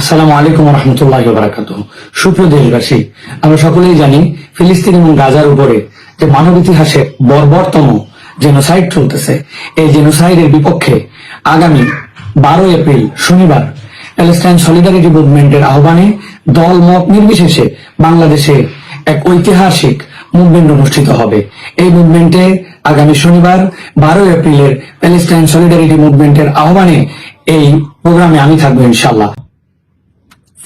আসসালামু আলাইকুম রহমতুল্লাহ বারাকাত সুপ্রিয় দেশবাসী, আমরা সকলেই জানি ফিলিস্তিন এবং গাজার উপরে যে মানব ইতিহাসে বর্বরতম জেনোসাইড চলতেছে। এই জেনোসাইডের বিপক্ষে আগামী বারো এপ্রিল, শনিবার প্যালেস্টাইন সলিডারিটি মুভমেন্টের আহ্বানে দল মত নির্বিশেষে বাংলাদেশে এক ঐতিহাসিক মুভমেন্ট অনুষ্ঠিত হবে। এই মুভমেন্টে আগামী শনিবার, বারো এপ্রিলের প্যালেস্টাইন সলিডারিটি মুভমেন্টের আহ্বানে এই প্রোগ্রামে আমি থাকব ইনশাল্লাহ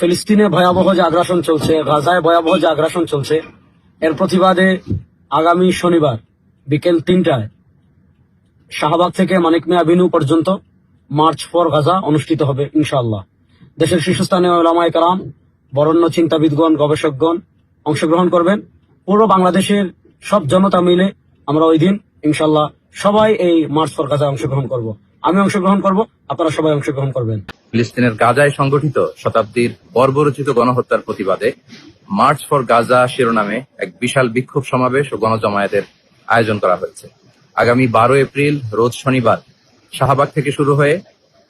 ফিলিস্তিনে ভয়াবহ যে আগ্রাসন চলছে, গাজায় ভয়াবহ যে আগ্রাসন চলছে। এর প্রতিবাদে আগামী শনিবার বিকেল তিনটায় শাহবাগ থেকে মানিক মিয়া অ্যাভিনিউ পর্যন্ত মার্চ ফর গাজা অনুষ্ঠিত হবে ইনশাআল্লাহ। দেশের শীর্ষস্থানীয় ওলামায় কালাম বরণ্য চিন্তাবিদগণ, গবেষকগণ অংশগ্রহণ করবেন। পুরো বাংলাদেশের সব জনতা মিলে আমরা ওই দিন ইনশাল্লাহ সবাই এই মার্চ ফর গাজায় অংশগ্রহণ করব। আমি অংশগ্রহণ করব আপনারা সবাই অংশগ্রহণ করবেন। ফিলিস্তিনের গাজায় সংগঠিত শতাব্দীর বর্বরচিত গণহত্যার প্রতিবাদে মার্চ ফর গাজা শিরোনামে এক বিশাল বিক্ষোভ সমাবেশ ও গণজমায়েতের আয়োজন করা হয়েছে। আগামী বারো এপ্রিল রোজ শনিবার শাহবাগ থেকে শুরু হয়ে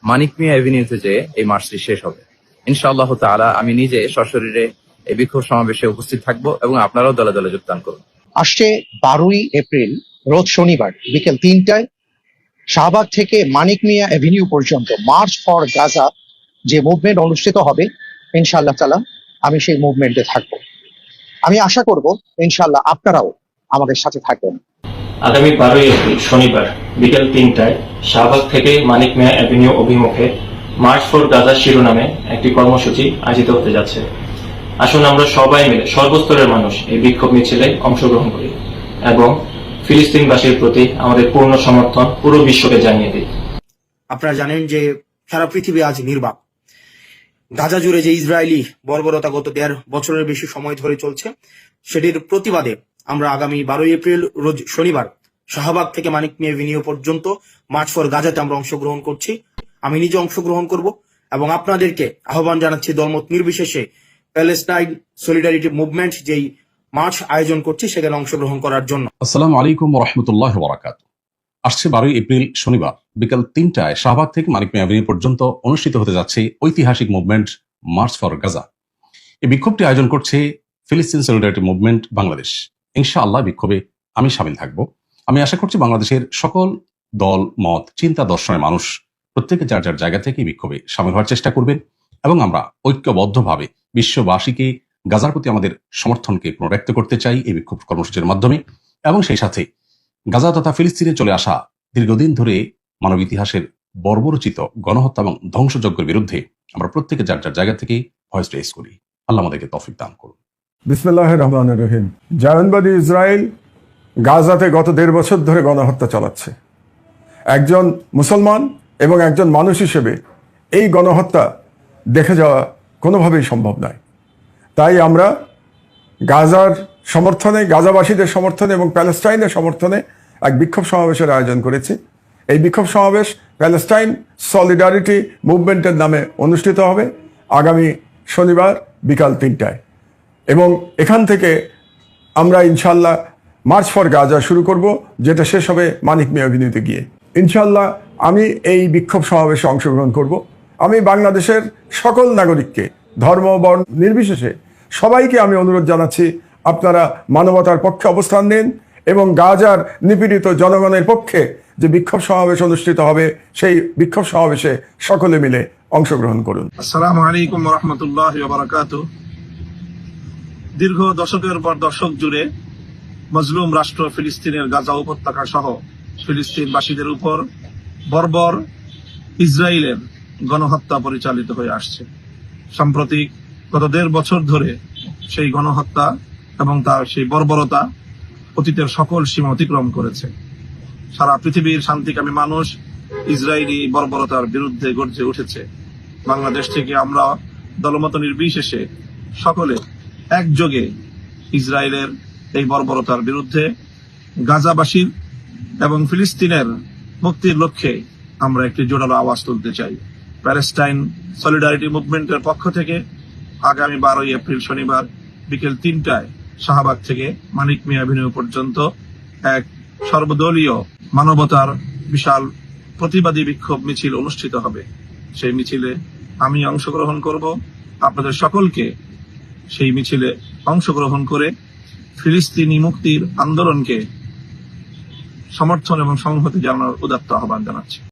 মানিক মিয়া এভিনিউতে যেয়ে এই মার্চটি শেষ হবে। ইনশাআল্লাহ তাআলা আমি নিজে সশরীরে এই বিক্ষোভ সমাবেশে উপস্থিত থাকব এবং আপনারাও দলে দলে যোগদান করুন। আসছে বারোই এপ্রিল রোজ শনিবার বিকেল তিনটায় শাহবাগ থেকে মানিক মিয়া অ্যাভিনিউ পর্যন্ত মার্চ ফর গাজা যে মুভমেন্ট অনুষ্ঠিত হবে ইনশাল্লাহ তালা আমি সেই মুভমেন্টে থাকব। আমি আশা করব ইনশাল্লাহ আপনারাও আমাদের সাথে থাকবেন। আগামী বারোই এপ্রিল, শনিবার, বিকেল তিনটায় শাহবাগ থেকে মানিক মিয়া অ্যাভিনিউ অভিমুখে মার্চ ফর গাজা শিরোনামে একটি কর্মসূচি আয়োজিত হতে যাচ্ছে। আসুন আমরা সবাই মিলে সর্বস্তরের মানুষ এই বিক্ষোভ মিছিলে অংশগ্রহণ করি এবং ফিলিস্তিনবাসীর প্রতি আমাদের পূর্ণ সমর্থন পুরো বিশ্বকে জানিয়ে দিই। আপনারা জানেন যে সারা পৃথিবী আজ নির্বাক। গাজা জুড়ে যে ইসরায়েলি বর্বরতা গত দেড় বছরের বেশি সময় ধরে চলছে, সেটির প্রতিবাদে আমরা আগামী বারোই এপ্রিল রোজ শনিবার শাহবাগ থেকে মানিক মিয়া ভিনিও পর্যন্ত মার্চ ফর গাজাতে আমরা অংশগ্রহণ করছি। আমি নিজে অংশগ্রহণ করব এবং আপনাদেরকে আহ্বান জানাচ্ছি দলমত নির্বিশেষে প্যালেস্টাইন সলিডারিটি মুভমেন্ট, যেই মার্চ আয়োজন করছি, সেখানে অংশগ্রহণ করার জন্য। আসসালামু আলাইকুম রহমতুল্লাহ বরাকাত আসছে বারোই এপ্রিল, শনিবার, বিকাল তিনটায় শাহবাগ থেকে মানিক মিয়া পর্যন্ত অনুষ্ঠিত হতে যাচ্ছে ঐতিহাসিক মুভমেন্ট মার্চ ফর গাজা। এই বিক্ষোভটি আয়োজন করছে ফিলিস্তিন সলিডারিটি মুভমেন্ট বাংলাদেশ। ইনশাআল্লাহ বিক্ষোভে আমি সামিল থাকব। আমি আশা করছি বাংলাদেশের সকল দল, মত, চিন্তা দর্শনের মানুষ প্রত্যেকে যার যার জায়গা থেকে বিক্ষোভে সামিল হওয়ার চেষ্টা করবেন এবং আমরা ঐক্যবদ্ধভাবে বিশ্ববাসীকে গাজার প্রতি আমাদের সমর্থনকে পুনরাক্ত করতে চাই এই বিক্ষোভ কর্মসূচির মাধ্যমে। এবং সেই সাথে গাজা তথা ফিলিস্তিনে চলে আসা দীর্ঘদিন ধরে মানব ইতিহাসের বর্বরচিত গণহত্যা এবং ধ্বংসযজ্ঞের বিরুদ্ধে আমরা প্রত্যেকে যার যার জায়গা থেকে ভয়েস রেস করি। আল্লাহ আমাদেরকে তফিক দান করুন। বিসমিল্লাহ রহমান রহিম। জায়নবাদী ইসরায়েল গাজাতে গত দেড় বছর ধরে গণহত্যা চালাচ্ছে। একজন মুসলমান এবং একজন মানুষ হিসেবে এই গণহত্যা দেখে যাওয়া কোনোভাবেই সম্ভব নয়। তাই আমরা গাজার সমর্থনে, গাজাবাসীদের সমর্থনে এবং প্যালেস্টাইনের সমর্থনে এক বিক্ষোভ সমাবেশের আয়োজন করেছি। এই বিক্ষোভ সমাবেশ প্যালেস্টাইন সলিডারিটি মুভমেন্টের নামে অনুষ্ঠিত হবে আগামী শনিবার বিকাল তিনটায়। এবং এখান থেকে আমরা ইনশাল্লাহ মার্চ ফর গাজা শুরু করব, যেটা শেষ হবে মানিক মিয়া অভিনীতে গিয়ে। ইনশাল্লাহ আমি এই বিক্ষোভ সমাবেশে অংশগ্রহণ করব। আমি বাংলাদেশের সকল নাগরিককে ধর্ম বর্ণ নির্বিশেষে সবাইকে আমি অনুরোধ জানাচ্ছি, আপনারা মানবতার পক্ষে অবস্থান নিন এবং গাজার নিপীড়িত জনগণের পক্ষে যে বিক্ষোভ সমাবেশ অনুষ্ঠিত হবে, সেই বিক্ষোভ সমাবেশে সকলে মিলে অংশগ্রহণ করুন। আসসালামু আলাইকুম রহমতুল্লাহ দীর্ঘ দশকের পর দশক জুড়ে মজলুম রাষ্ট্র ফিলিস্তিনের গাজা উপত্যকা সহ ফিলিস্তিনবাসীদের উপর বর্বর ইসরায়েলের গণহত্যা পরিচালিত হয়ে আসছে। সাম্প্রতিক গত দেড় বছর ধরে সেই গণহত্যা এবং তার সেই বর্বরতা অতীতের সকল সীমা অতিক্রম করেছে। সারা পৃথিবীর শান্তিকামী মানুষ ইসরায়েলি বর্বরতার বিরুদ্ধে গর্জে উঠেছে। বাংলাদেশ থেকে আমরা দলমত নির্বিশেষে সকলে একযোগে ইসরায়েলের এই বর্বরতার বিরুদ্ধে গাজাবাসীর এবং ফিলিস্তিনের মুক্তির লক্ষ্যে আমরা একটি জোরালো আওয়াজ তুলতে চাই। প্যালেস্টাইন সলিডারিটি মুভমেন্টের পক্ষ থেকে আগামী বারোই এপ্রিল শনিবার বিকেল তিনটায় শাহবাগ থেকে মানিক মিয়া অ্যাভিনিউ পর্যন্ত এক সর্বদলীয় মানবতার বিশাল প্রতিবাদী বিক্ষোভ মিছিল অনুষ্ঠিত হবে। সেই মিছিলে আমি অংশগ্রহণ করব। আপনাদের সকলকে সেই মিছিলে অংশগ্রহণ করে ফিলিস্তিনি মুক্তির আন্দোলনকে সমর্থন এবং সংহতি জানানোর উদাত্ত আহ্বান জানাচ্ছি।